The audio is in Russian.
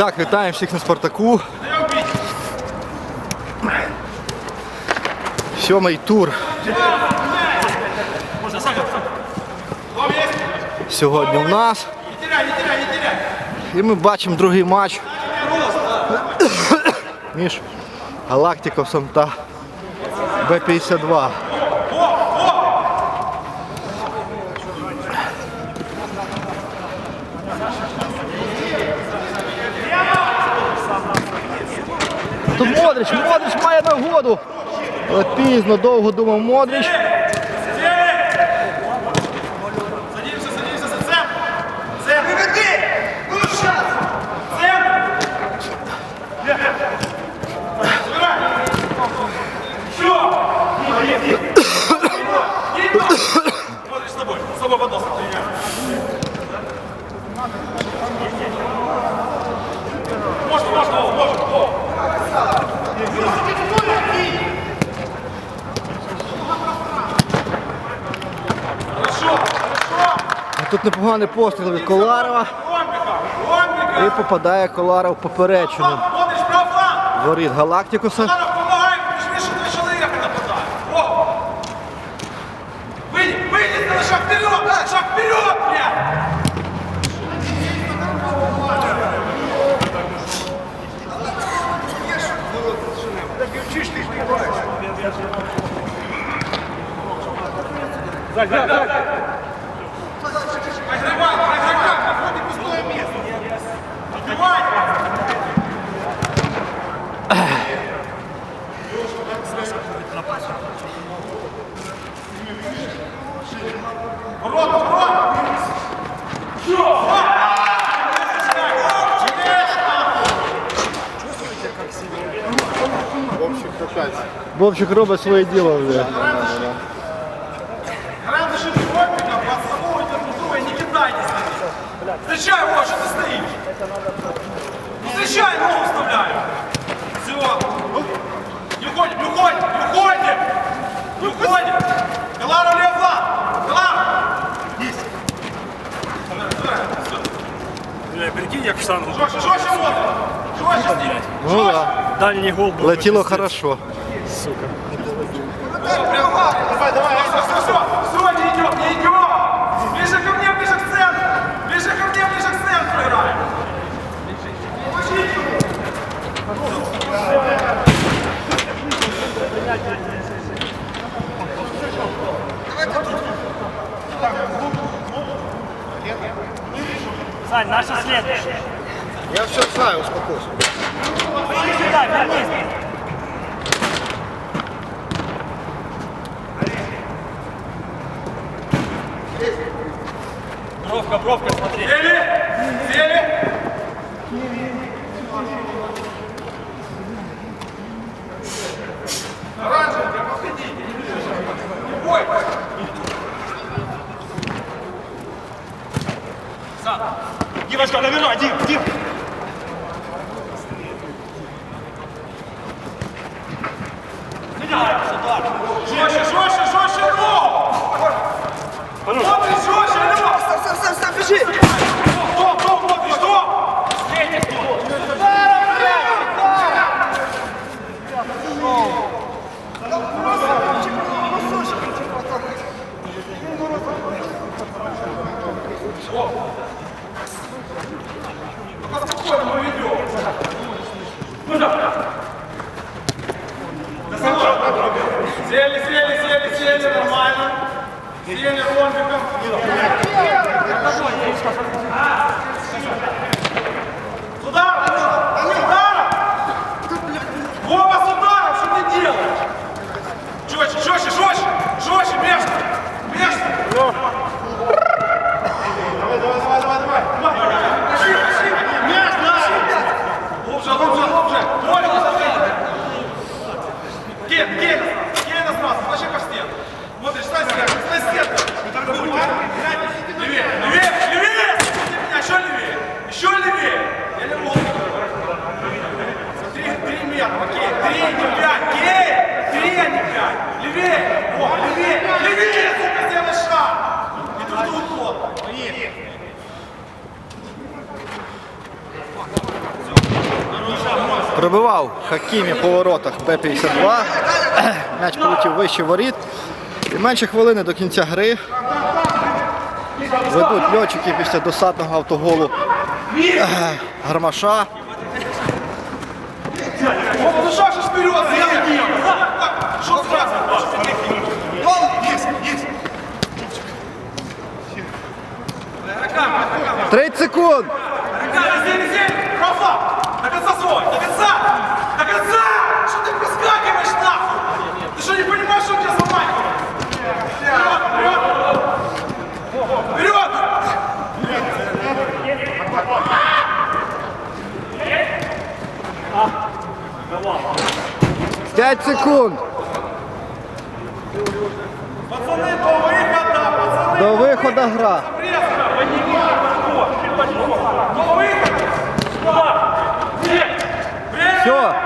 Так, вітаємо всіх на Спартаку. Сьомий тур. Сьогодні у нас. І ми бачимо другий матч між Галактикосом та Б-52. Тут Модрич, Модрич має нагоду. Але пізно, довго думав Модрич. Садимся, Тут непоганий постріл від Коларова. І попадає Коларов поперечину. Воріт Галактикуса. Zag, zag, zag. Вовчик робить своє діло вже. Граем за счет Ромбика, подсовывайте друг друга не кидайтесь на них. Встречай его, что ты стоишь? Ну встречай, ногу вставляю. Все. Уходим, не уходим, не уходим! Не уходим! Калара лев фланг! Калара! Есть! Бля, прикинь, як в штангу. Жестче смотрим! Жестче с ним! Ну да. Дальній гол був. Летіло хорошо. Сука. Давай, давай, все, все, все, все, не идем, не идем. Ближе ко мне, ближе к центру. Ближе ко мне, ближе к центру играем. Помогите. Сань, наша следующая. Я все знаю, успокойся. Сюда, вернись. Бровка, бровка, смотри. Сели, сели. Оранжевый, прям подходите, не ближе. Не бойся. Димочка, набирай, Дим, Дим. Жестче, жестче, жестче, ногу. Смотри, жестче, ногу. Стоп, стоп, стоп, стоп, бежи. Стоп, стоп, смотри, стоп. Сели, сели, сели, сели, нормально. Сели ромбиком. С ударом! Пробивав Хакімі по воротах Б-52. М'яч полетів вище воріт. І менше хвилини до кінця гри. Ведуть льотчики після досадного автоголу Гармаша. Вова, ну конца свой. До конца. До конца. Что ты проскакиваешь нахуй? Ты что, не понимаешь, что у тебя замахивает? Вперед, вперед. Вперед. 5 секунд! Пацаны, до выхода, пацаны. До виходу гра. Резко, поднимай. До выхода. Время. Все,